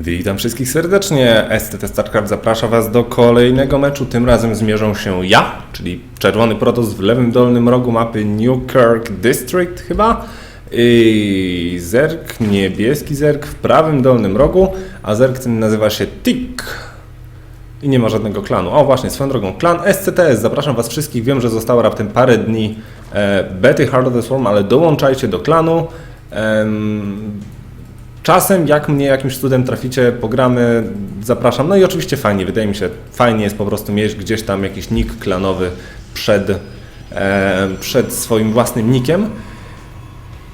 Witam wszystkich serdecznie. STT StarCraft zaprasza Was do kolejnego meczu. Tym razem zmierzą się ja, czyli czerwony protos w lewym dolnym rogu mapy Newkirk District chyba. I zerk, niebieski zerk w prawym dolnym rogu, a zerk ten nazywa się Tik. I nie ma żadnego klanu. O właśnie, swoją drogą, klan SCTS, zapraszam Was wszystkich. Wiem, że zostało raptem parę dni e, bety Heart of the Swarm, ale dołączajcie do klanu. Czasem, jak mnie jakimś cudem traficie, pogramy, zapraszam. No i oczywiście fajnie, wydaje mi się, fajnie jest po prostu mieć gdzieś tam jakiś nick klanowy przed, e, przed swoim własnym nickiem.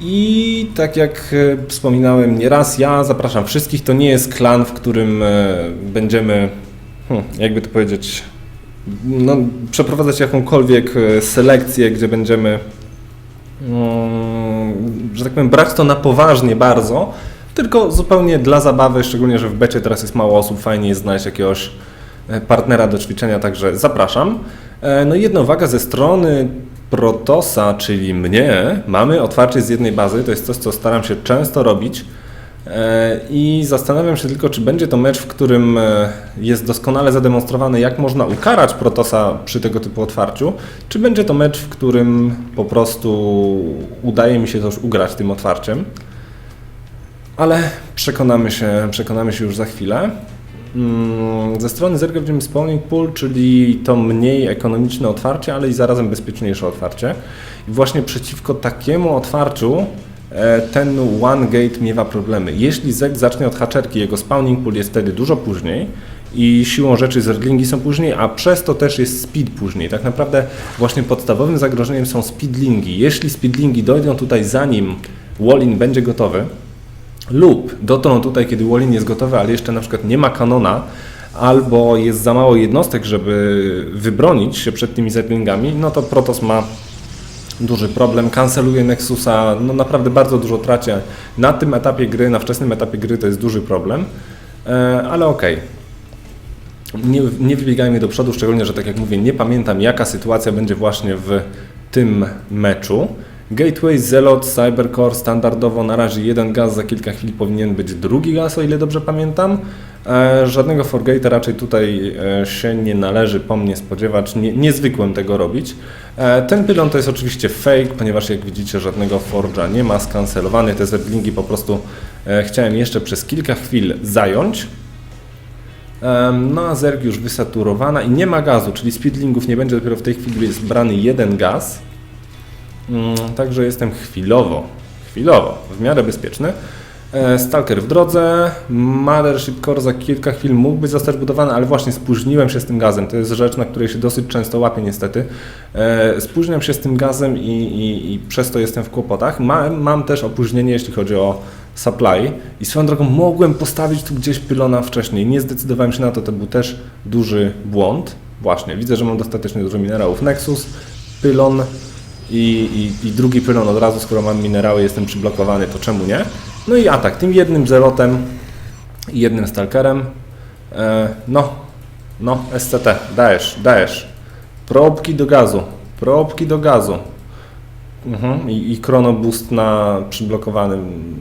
I tak jak e, wspominałem nieraz, ja zapraszam wszystkich. To nie jest klan, w którym e, będziemy, hmm, jakby to powiedzieć, no, przeprowadzać jakąkolwiek e, selekcję, gdzie będziemy, mm, że tak powiem, brać to na poważnie bardzo, tylko zupełnie dla zabawy, szczególnie, że w becie teraz jest mało osób, fajnie jest znaleźć jakiegoś e, partnera do ćwiczenia, także zapraszam. E, No i jedna uwaga ze strony Protosa, czyli mnie, mamy otwarcie z jednej bazy, to jest coś, co staram się często robić E, i zastanawiam się tylko, czy będzie to mecz, w którym jest doskonale zademonstrowane, jak można ukarać Protosa przy tego typu otwarciu, czy będzie to mecz, w którym po prostu udaje mi się to już ugrać tym otwarciem. Ale przekonamy się, przekonamy się już za chwilę. Mm, Ze strony Zerga widzimy Spawning Pool, czyli to mniej ekonomiczne otwarcie, ale i zarazem bezpieczniejsze otwarcie. I właśnie przeciwko takiemu otwarciu e, ten One Gate miewa problemy. Jeśli Zerg zacznie od haczerki, jego Spawning Pool jest wtedy dużo później i siłą rzeczy Zerglingi są później, a przez to też jest speed później. Tak naprawdę właśnie podstawowym zagrożeniem są speedlingi. Jeśli speedlingi dojdą tutaj zanim Wallin będzie gotowy, lub dotrą tutaj, kiedy Wallin jest gotowy, ale jeszcze na przykład nie ma kanona, albo jest za mało jednostek, żeby wybronić się przed tymi zetlingami, no to Protoss ma duży problem, kanceluje Nexusa, no naprawdę bardzo dużo tracie. Na tym etapie gry, na wczesnym etapie gry to jest duży problem, e, ale okej. Nie, nie wybiegajmy do przodu, szczególnie, że tak jak mówię, nie pamiętam jaka sytuacja będzie właśnie w tym meczu. Gateway, Zelot, Cybercore standardowo na razie jeden gaz, za kilka chwil powinien być drugi gaz, o ile dobrze pamiętam. E, żadnego Forgate'a raczej tutaj e, się nie należy po mnie spodziewać, nie, nie tego robić. E, ten pylon to jest oczywiście fake, ponieważ jak widzicie żadnego Forge'a nie ma, skancelowany, te zerglingi po prostu chciałem jeszcze przez kilka chwil zająć. No a zerg już wysaturowana i nie ma gazu, czyli speedlingów nie będzie, dopiero w tej chwili jest brany jeden gaz. Mm, Także jestem chwilowo, chwilowo, w miarę bezpieczny. E, Stalker w drodze, Mothership Core za kilka chwil mógłby zostać budowany, ale właśnie spóźniłem się z tym gazem. To jest rzecz, na której się dosyć często łapię niestety. E, Spóźniam się z tym gazem i, i, i przez to jestem w kłopotach. Mam, mam też opóźnienie, jeśli chodzi o supply i swoją drogą mogłem postawić tu gdzieś pylona wcześniej. Nie zdecydowałem się na to, to był też duży błąd. Właśnie, widzę, że mam dostatecznie dużo minerałów. Nexus, pylon i, i, i drugi pylon od razu, skoro mam minerały, jestem przyblokowany, to czemu nie? No i atak, tym jednym zelotem i jednym stalkerem. E, no, no, SCT, dajesz, dajesz. Probki do gazu, probki do gazu. Mhm. I, I chrono boost na przyblokowanym.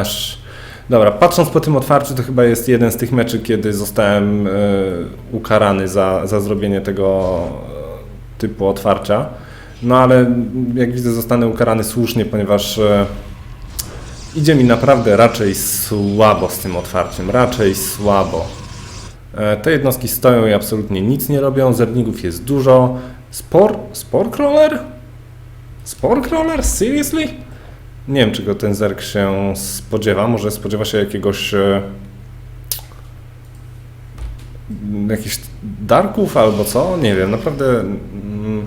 Aż. Dobra, patrząc po tym otwarciu, to chyba jest jeden z tych meczy, kiedy zostałem e, ukarany za, za zrobienie tego e, typu otwarcia. No ale jak widzę, zostanę ukarany słusznie, ponieważ e, idzie mi naprawdę raczej słabo z tym otwarciem. Raczej słabo. E, Te jednostki stoją i absolutnie nic nie robią. Zergników jest dużo. Spor? Sporcrawler? Sporcrawler? Seriously? Nie wiem, czego ten zerg się spodziewa. Może spodziewa się jakiegoś. E, jakichś darków albo co? Nie wiem, naprawdę mm,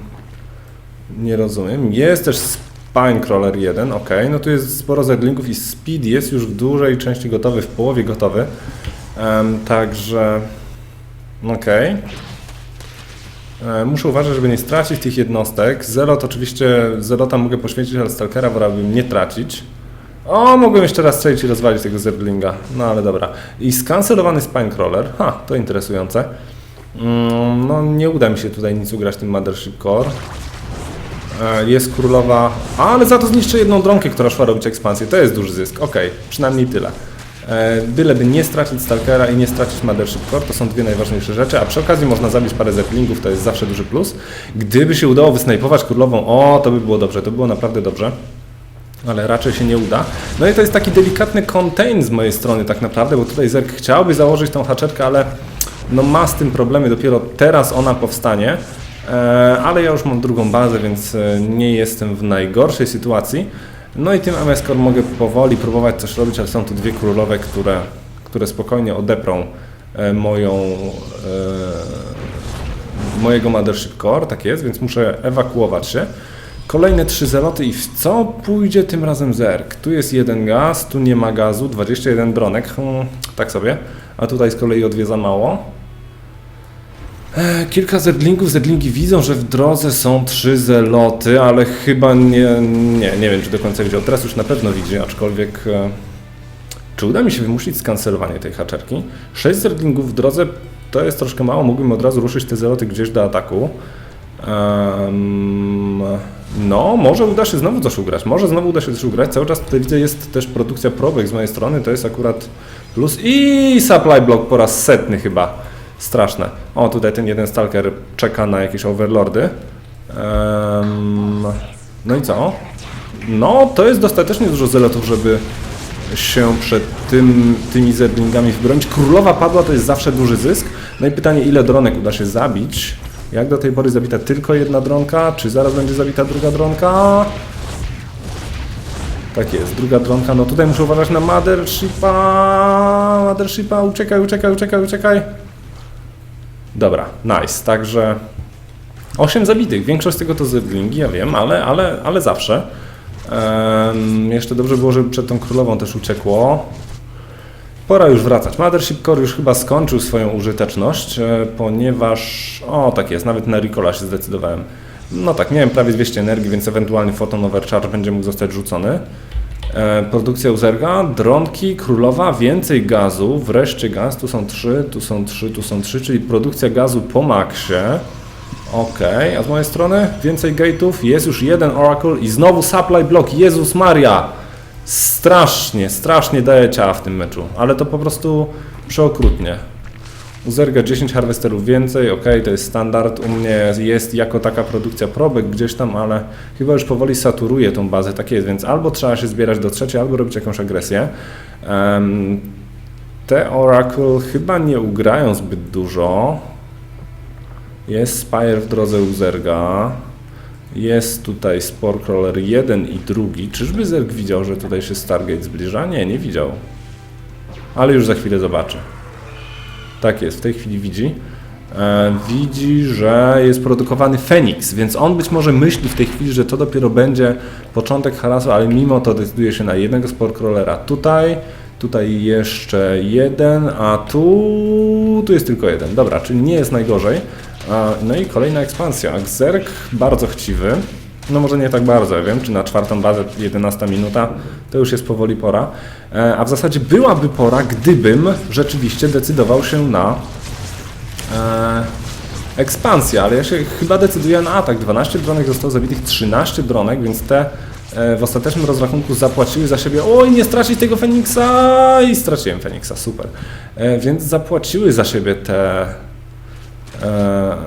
nie rozumiem. Jest też Spinecrawler 1, ok. No tu jest sporo zerglinków i speed jest już w dużej części gotowy, w połowie gotowy. Em, także. Okej. E, Muszę uważać, żeby nie stracić tych jednostek. Zelot oczywiście, Zelota mogę poświęcić, ale Stalkera wolałbym nie tracić. O, mogłem jeszcze raz strzelić i rozwalić tego Zerglinga. No ale dobra. I skancelowany Spinecrawler. Ha, to interesujące. Mm, No nie uda mi się tutaj nic ugrać tym Mothership Core. E, Jest królowa, ale za to zniszczę jedną dronkę, która szła robić ekspansję. To jest duży zysk. Okej, przynajmniej tyle. E, Byleby nie stracić Stalkera i nie stracić Mothership Core, to są dwie najważniejsze rzeczy, a przy okazji można zabić parę zeplingów, to jest zawsze duży plus. Gdyby się udało wysnajpować królową, o, to by było dobrze, to by było naprawdę dobrze. Ale raczej się nie uda. No i to jest taki delikatny contain z mojej strony tak naprawdę, bo tutaj Zerk chciałby założyć tą haczetkę, ale no ma z tym problemy, dopiero teraz ona powstanie. E, ale ja już mam drugą bazę, więc e, nie jestem w najgorszej sytuacji. No i tym MS Core mogę powoli próbować coś robić, ale są tu dwie królowe, które, które spokojnie odeprą e, moją, mojego Mothership Core, tak jest, więc muszę ewakuować się. Kolejne trzy zeloty i w co pójdzie tym razem Zerk? Tu jest jeden gaz, tu nie ma gazu, 21 bronek, hmm, tak sobie, a tutaj z kolei o dwie za mało. E, Kilka zedlingów, zedlingi widzą, że w drodze są trzy zeloty, ale chyba nie, nie, nie wiem czy do końca widział. Teraz już na pewno widzi, aczkolwiek e, czy uda mi się wymusić skancelowanie tej haczerki? Sześć zedlingów w drodze to jest troszkę mało, mógłbym od razu ruszyć te zeloty gdzieś do ataku. Em, no, może uda się znowu coś ugrać, może znowu uda się coś ugrać. Cały czas tutaj widzę jest też produkcja probek z mojej strony, to jest akurat plus i supply block po raz setny chyba. Straszne. O, tutaj ten jeden stalker czeka na jakieś overlordy. Em, no i co? No, to jest dostatecznie dużo zelotów, żeby się przed tym, tymi zedlingami wybronić. Królowa padła, to jest zawsze duży zysk. No i pytanie, ile dronek uda się zabić? Jak do tej pory zabita tylko jedna dronka? Czy zaraz będzie zabita druga dronka? Tak jest, druga dronka. No tutaj muszę uważać na Mothershipa. Mothershipa, uciekaj, uciekaj, uciekaj, uciekaj. Dobra, nice. Także 8 zabitych. Większość z tego to zedlingi, ja wiem, ale, ale, ale zawsze. Jeszcze dobrze było, żeby przed tą królową też uciekło. Pora już wracać. Mothership Core już chyba skończył swoją użyteczność, e, ponieważ... O, tak jest, nawet na Ricola się zdecydowałem. No tak, miałem prawie 200 energii, więc ewentualnie Photon Overcharge będzie mógł zostać rzucony. E, produkcja Uzerga, dronki, królowa, więcej gazu, wreszcie gaz, tu są trzy, tu są trzy, tu są trzy, czyli produkcja gazu po maksie. Okej, a z mojej strony więcej gate'ów, jest już jeden Oracle i znowu supply block, Jezus Maria! Strasznie, strasznie daje ciała w tym meczu, ale to po prostu przeokrutnie. Uzerga 10 harwesterów więcej, ok, to jest standard. U mnie jest jako taka produkcja probek gdzieś tam, ale chyba już powoli saturuje tą bazę, tak jest, więc albo trzeba się zbierać do trzeciej, albo robić jakąś agresję. Em, te Oracle chyba nie ugrają zbyt dużo. Jest Spire w drodze Uzerga. Jest tutaj Sporecrawler 1 i drugi. Czyżby Zerg widział, że tutaj się Stargate zbliża? Nie, nie widział. Ale już za chwilę zobaczy. Tak jest, w tej chwili widzi. E, widzi, że jest produkowany Feniks, więc on być może myśli w tej chwili, że to dopiero będzie początek harasu, ale mimo to decyduje się na jednego Sporecrawlera tutaj, tutaj jeszcze jeden, a tu, tu jest tylko jeden. Dobra, czyli nie jest najgorzej. A, No i kolejna ekspansja. Xerk bardzo chciwy. No może nie tak bardzo, ja wiem, czy na czwartą bazę 11 minuta, to już jest powoli pora. E, A w zasadzie byłaby pora, gdybym rzeczywiście decydował się na e, ekspansję, ale ja się chyba decyduję na atak. 12 dronek zostało zabitych, 13 dronek, więc te e, w ostatecznym rozrachunku zapłaciły za siebie. Oj, nie stracić tego Feniksa! I straciłem Feniksa, super. E, Więc zapłaciły za siebie te e,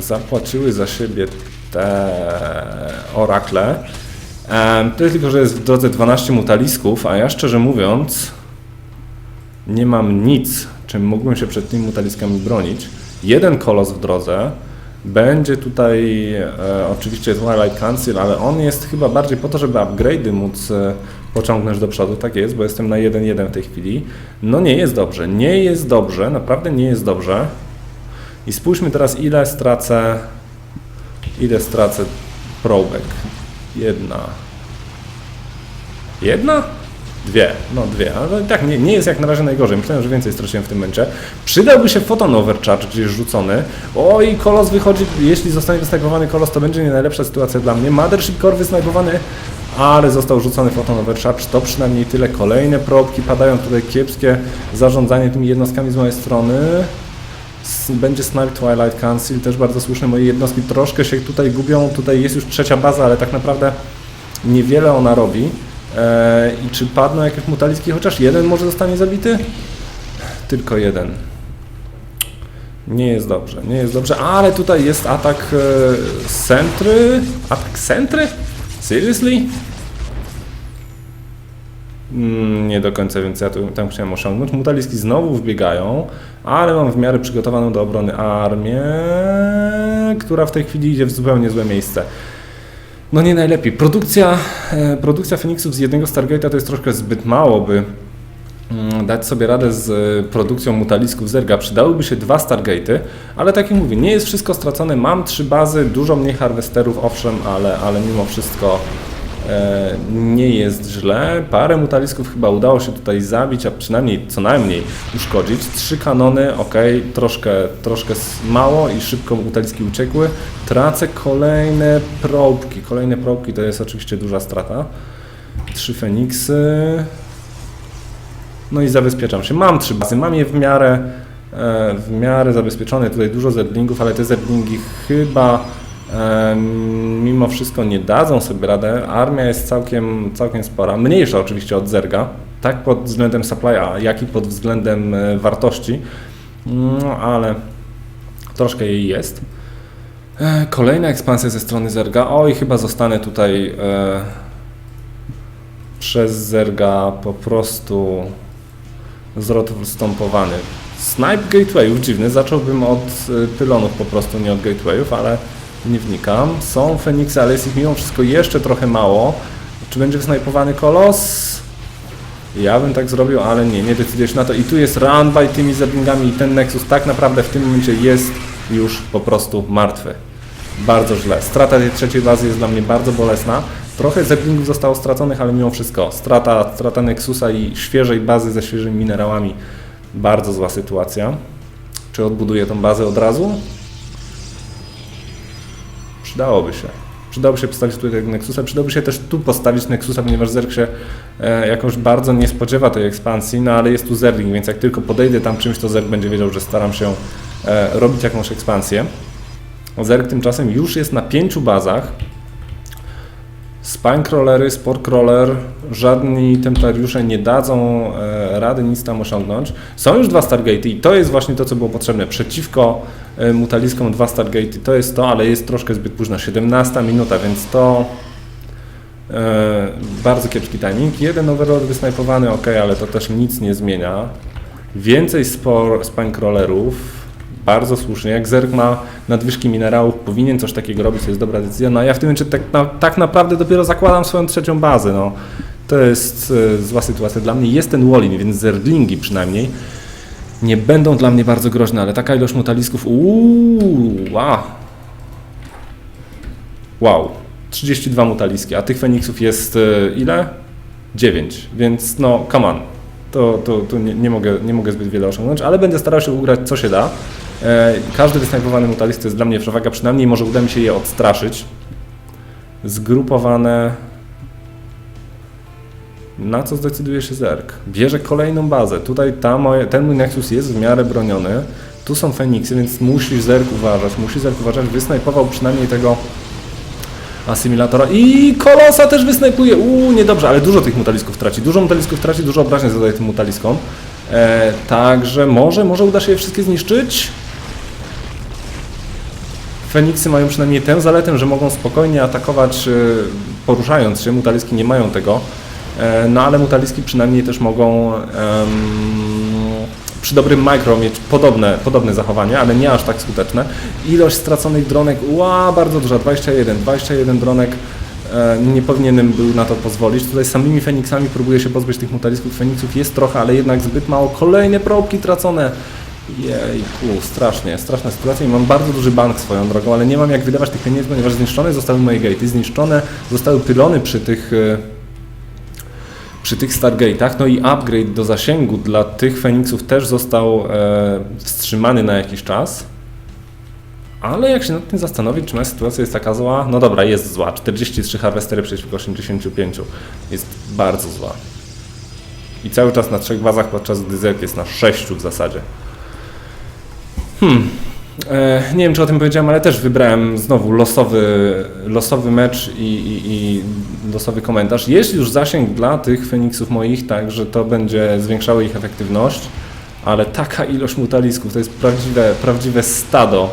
zapłaciły za siebie te orakle. E, tyle tylko, że jest w drodze 12 mutalisków, a ja szczerze mówiąc nie mam nic, czym mógłbym się przed tymi mutaliskami bronić. Jeden kolos w drodze. Będzie tutaj e, oczywiście Twilight Council, ale on jest chyba bardziej po to, żeby upgrade'y móc e, pociągnąć do przodu. Tak jest, bo jestem na 1-1 w tej chwili. No nie jest dobrze, nie jest dobrze, naprawdę nie jest dobrze. I spójrzmy teraz, ile stracę, ile stracę probek. Jedna. Jedna? Dwie, no dwie, ale i tak nie, nie jest jak na razie najgorzej. Myślałem, że więcej straciłem w tym momencie. Przydałby się Photon Overcharge gdzieś rzucony. Oj, kolos wychodzi, jeśli zostanie wysnajpowany kolos, to będzie nie najlepsza sytuacja dla mnie. Mothership Core wysnajpowany, ale został rzucony Photon Overcharge, to przynajmniej tyle. Kolejne probki, padają tutaj kiepskie zarządzanie tymi jednostkami z mojej strony. Będzie Snipe Twilight Council, też bardzo słuszne. Moje jednostki troszkę się tutaj gubią. Tutaj jest już trzecia baza, ale tak naprawdę niewiele ona robi. E, I czy padną jakieś mutaliski? Chociaż jeden może zostanie zabity? Tylko jeden. Nie jest dobrze, nie jest dobrze, ale tutaj jest atak e, Sentry. Atak Sentry? Seriously? Mm, nie do końca, więc ja tu, tam chciałem osiągnąć. Mutaliski znowu wbiegają, ale mam w miarę przygotowaną do obrony armię, która w tej chwili idzie w zupełnie złe miejsce. No nie najlepiej. Produkcja, e, produkcja Feniksów z jednego Stargate'a to jest troszkę zbyt mało, by mm, dać sobie radę z e, produkcją mutalisków Zerga. Przydałyby się dwa Stargate'y, ale tak jak mówię, nie jest wszystko stracone. Mam trzy bazy, dużo mniej harwesterów, owszem, ale, ale mimo wszystko nie jest źle. Parę mutalisków chyba udało się tutaj zabić, a przynajmniej co najmniej uszkodzić. Trzy kanony, ok, troszkę, troszkę mało i szybko mutaliski uciekły. Tracę kolejne probki. Kolejne probki to jest oczywiście duża strata. Trzy Feniksy. No i zabezpieczam się. Mam trzy bazy, mam je w miarę, e, w miarę zabezpieczone. Tutaj dużo zedlingów, ale te zedlingi chyba e, mimo wszystko nie dadzą sobie radę. Armia jest całkiem, całkiem spora. Mniejsza oczywiście od Zerga, tak pod względem supply'a, jak i pod względem e, wartości. No ale troszkę jej jest. E, Kolejna ekspansja ze strony Zerga. Oj, chyba zostanę tutaj e, przez Zerga po prostu zrostąpowany. Snipe gatewayów, dziwny, zacząłbym od y, pylonów po prostu, nie od gatewayów, ale nie wnikam. Są Feniksy, ale jest ich mimo wszystko jeszcze trochę mało. Czy będzie wsnajpowany kolos? Ja bym tak zrobił, ale nie, nie decyduję się na to. I tu jest run by tymi zerlingami i ten Nexus tak naprawdę w tym momencie jest już po prostu martwy. Bardzo źle. Strata tej trzeciej bazy jest dla mnie bardzo bolesna. Trochę zerlingów zostało straconych, ale mimo wszystko strata, strata Nexusa i świeżej bazy ze świeżymi minerałami. Bardzo zła sytuacja. Czy odbuduję tą bazę od razu? Przydałoby się. Przydałoby się postawić tutaj Nexusa, przydałoby się też tu postawić Nexusa, ponieważ Zerg się e, jakoś bardzo nie spodziewa tej ekspansji, no ale jest tu Zerling, więc jak tylko podejdę tam czymś, to Zerg będzie wiedział, że staram się e, robić jakąś ekspansję. Zerg tymczasem już jest na pięciu bazach. Spinecrawlery, Sportcrawler, żadni templariusze nie dadzą e, rady nic tam osiągnąć. Są już dwa Stargate'y i to jest właśnie to, co było potrzebne. Przeciwko e, mutaliskom dwa Stargate'y to jest to, ale jest troszkę zbyt późno. 17 minuta, więc to e, bardzo kiepski timing. Jeden overlord wysnajpowany, ok, ale to też nic nie zmienia. Więcej spor, spinecrawlerów, bardzo słusznie. Jak Zerg ma nadwyżki minerałów, powinien coś takiego robić, to jest dobra decyzja. No a ja w tym momencie tak, na, tak naprawdę dopiero zakładam swoją trzecią bazę. No. To jest e, zła sytuacja dla mnie. Jest ten Wallin, więc Zerglingi przynajmniej nie będą dla mnie bardzo groźne, ale taka ilość mutalisków, uuu, wow. Wow, 32 mutaliski, a tych Feniksów jest e, ile? 9, więc no, come on. To, to, to nie, nie, mogę, nie mogę zbyt wiele osiągnąć, ale będę starał się ugrać co się da. E, każdy wysnajpowany mutalist to jest dla mnie przewaga, przynajmniej może uda mi się je odstraszyć. Zgrupowane. Na co zdecyduje się Zerg? Bierze kolejną bazę. Tutaj ta ten mój Nexus jest w miarę broniony. Tu są Feniksy, więc musi Zerg uważać. Musi Zerg uważać. Wysnajpował przynajmniej tego asymilatora i Kolosa też wysnajpuje. Uuu, niedobrze, ale dużo tych mutalisków traci. Dużo mutalisków traci, dużo obrażeń zadaje tym mutaliskom. E, także może, może uda się je wszystkie zniszczyć. Feniksy mają przynajmniej tę zaletę, że mogą spokojnie atakować e, poruszając się. Mutaliski nie mają tego. E, no ale mutaliski przynajmniej też mogą przy dobrym mikro mieć podobne, podobne zachowanie, ale nie aż tak skuteczne. Ilość straconych dronek, ła, bardzo duża, 21, 21 dronek. E, nie powinienem był na to pozwolić. Tutaj samymi Feniksami próbuję się pozbyć tych mutalisków. Feniksów jest trochę, ale jednak zbyt mało. Kolejne probki tracone. Jejku, strasznie, straszna sytuacja i mam bardzo duży bank swoją drogą, ale nie mam jak wydawać tych pieniędzy, ponieważ zniszczone zostały moje gate'y, zniszczone zostały pylony przy tych e, przy tych Stargate'ach, no i upgrade do zasięgu dla tych Feniksów też został e, wstrzymany na jakiś czas. Ale jak się nad tym zastanowić, czy moja sytuacja jest taka zła, no dobra, jest zła. 43 harwestery przeciwko 85 jest bardzo zła. I cały czas na trzech bazach, podczas gdy jest na sześciu w zasadzie. Hmm. E, nie wiem, czy o tym powiedziałem, ale też wybrałem znowu losowy, losowy mecz i, i, i losowy komentarz. Jest już zasięg dla tych Feniksów moich, tak, że to będzie zwiększało ich efektywność, ale taka ilość mutalisków to jest prawdziwe, prawdziwe stado.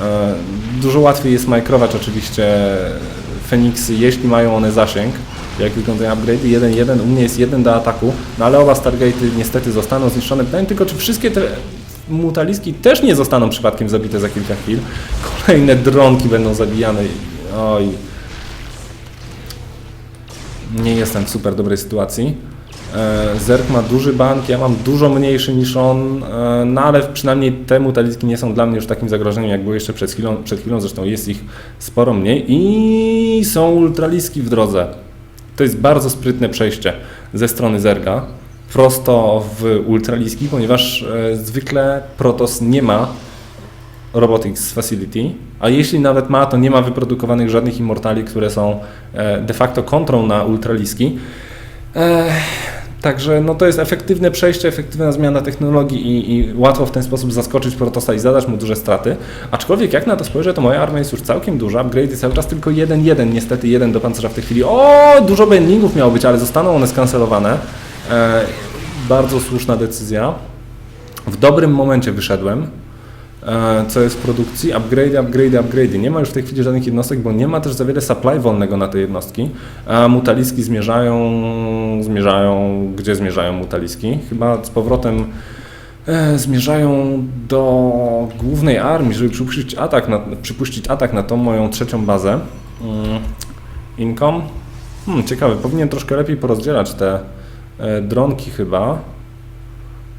E, dużo łatwiej jest majkrować oczywiście Feniksy, jeśli mają one zasięg. Jak wyglądają upgrade? 1-1, u mnie jest 1 do ataku, no ale oba Stargate'y niestety zostaną zniszczone. Pytanie tylko, czy wszystkie te mutaliski też nie zostaną przypadkiem zabite za kilka chwil. Kolejne dronki będą zabijane. Oj. Nie jestem w super dobrej sytuacji. E, Zerk ma duży bank, ja mam dużo mniejszy niż on, e, no ale przynajmniej te mutaliski nie są dla mnie już takim zagrożeniem, jak było jeszcze przed chwilą, przed chwilą zresztą jest ich sporo mniej i są ultraliski w drodze. To jest bardzo sprytne przejście ze strony Zerga prosto w ultraliski, ponieważ e, zwykle Protoss nie ma Robotics Facility, a jeśli nawet ma, to nie ma wyprodukowanych żadnych immortali, które są e, de facto kontrą na ultraliski. E, Także no to jest efektywne przejście, efektywna zmiana technologii i, i, łatwo w ten sposób zaskoczyć Protosa i zadać mu duże straty. Aczkolwiek jak na to spojrzę, to moja armia jest już całkiem duża, upgrade jest cały czas tylko jeden, jeden, niestety jeden do pancerza w tej chwili. O, dużo bendingów miało być, ale zostaną one skancelowane. E, bardzo słuszna decyzja. W dobrym momencie wyszedłem. E, co jest w produkcji? Upgrade, upgrade, upgrade. Nie ma już w tej chwili żadnych jednostek, bo nie ma też za wiele supply wolnego na te jednostki. A mutaliski zmierzają, zmierzają, gdzie zmierzają mutaliski? Chyba z powrotem e, zmierzają do głównej armii, żeby przypuścić atak na, przypuścić atak na tą moją trzecią bazę. Mm, income? Hmm, ciekawe, powinien troszkę lepiej porozdzielać te e, dronki chyba.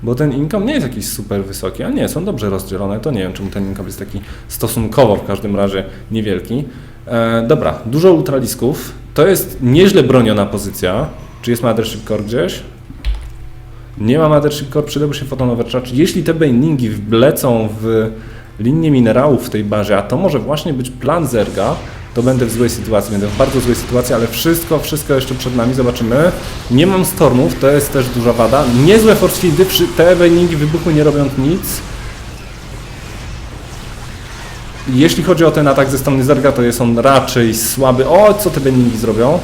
Bo ten income nie jest jakiś super wysoki, a nie, są dobrze rozdzielone, to nie wiem czemu ten income jest taki stosunkowo w każdym razie niewielki. E, dobra, dużo ultralisków, to jest nieźle broniona pozycja. Czy jest Mothership Core gdzieś? Nie ma Mothership Core, przydałby się Photon Overcharge. Jeśli te bainingi wlecą w linię minerałów w tej barze, a to może właśnie być plan Zerga, to będę w złej sytuacji, będę w bardzo złej sytuacji, ale wszystko, wszystko jeszcze przed nami, zobaczymy. Nie mam stormów, to jest też duża wada. Niezłe force fieldy, te bainingi wybuchły nie robią nic. Jeśli chodzi o ten atak ze strony Zerga, to jest on raczej słaby. O, co te bainingi zrobią?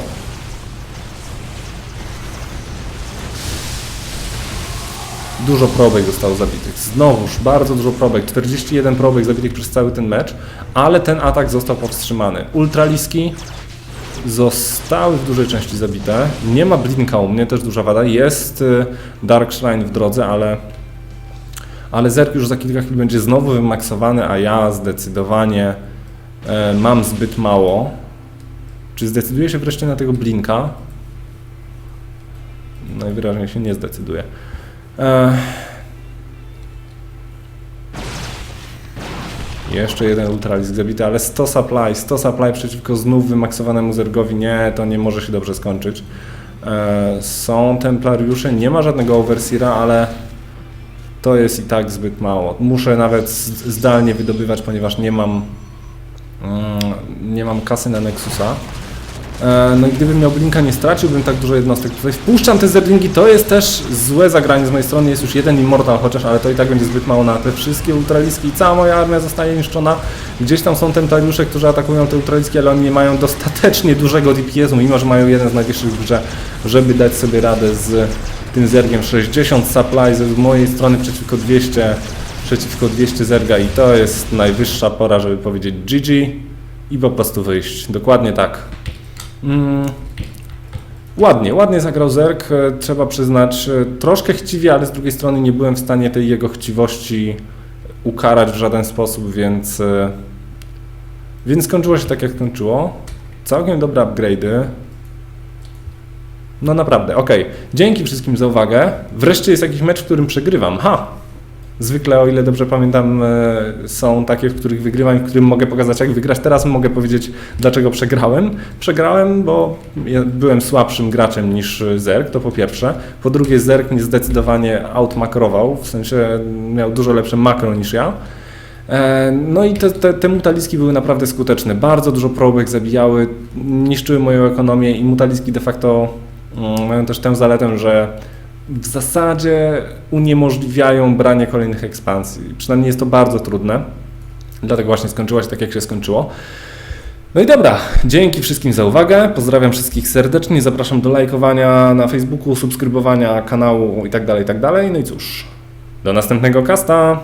Dużo probek zostało zabitych. Znowuż bardzo dużo probek. 41 probek zabitych przez cały ten mecz, ale ten atak został powstrzymany. Ultraliski zostały w dużej części zabite. Nie ma Blinka u mnie, też duża wada. Jest y, Dark Shrine w drodze, ale ale Zerk już za kilka chwil będzie znowu wymaksowany, a ja zdecydowanie e, mam zbyt mało. Czy zdecyduję się wreszcie na tego Blinka? Najwyraźniej się nie zdecyduje. Jeszcze jeden ultralisk zabity, ale 100 supply, 100 supply przeciwko znów wymaksowanemu zergowi, nie, to nie może się dobrze skończyć. E, są templariusze, nie ma żadnego overseera, ale to jest i tak zbyt mało. Muszę nawet zdalnie wydobywać, ponieważ nie mam, mm, nie mam kasy na Nexusa. E, no i gdybym miał Blinka, nie straciłbym tak dużo jednostek. Tutaj wpuszczam te zerlingi, to jest też złe zagranie z mojej strony, jest już jeden Immortal chociaż, ale to i tak będzie zbyt mało na te wszystkie ultraliski i cała moja armia zostaje niszczona. Gdzieś tam są templariusze, którzy atakują te ultraliski, ale oni nie mają dostatecznie dużego DPS-u, mimo że mają jeden z najwyższych grze, żeby dać sobie radę z tym zergiem. 60 supply z mojej strony przeciwko 200, przeciwko 200 zerga i to jest najwyższa pora, żeby powiedzieć GG i po prostu wyjść. Dokładnie tak. Mm, ładnie, ładnie zagrał Zerk, e, trzeba przyznać. E, troszkę chciwie, ale z drugiej strony nie byłem w stanie tej jego chciwości ukarać w żaden sposób, więc, e, więc skończyło się tak, jak skończyło. Całkiem dobre upgrade'y. No naprawdę, ok. Dzięki wszystkim za uwagę. Wreszcie jest jakiś mecz, w którym przegrywam. Ha! Zwykle, o ile dobrze pamiętam, e, są takie, w których wygrywam w którym mogę pokazać, jak wygrać. Teraz mogę powiedzieć, dlaczego przegrałem. Przegrałem, bo byłem słabszym graczem niż Zerk, to po pierwsze. Po drugie, Zerk mnie zdecydowanie outmakrował, w sensie miał dużo lepsze makro niż ja. E, no i te, te, te, mutaliski były naprawdę skuteczne. Bardzo dużo probek zabijały, niszczyły moją ekonomię i mutaliski de facto mm, mają też tę zaletę, że w zasadzie uniemożliwiają branie kolejnych ekspansji. Przynajmniej jest to bardzo trudne. Dlatego właśnie skończyło się tak, jak się skończyło. No i dobra, dzięki wszystkim za uwagę. Pozdrawiam wszystkich serdecznie. Zapraszam do lajkowania na Facebooku, subskrybowania kanału i tak dalej, i tak. No i cóż, do następnego kasta.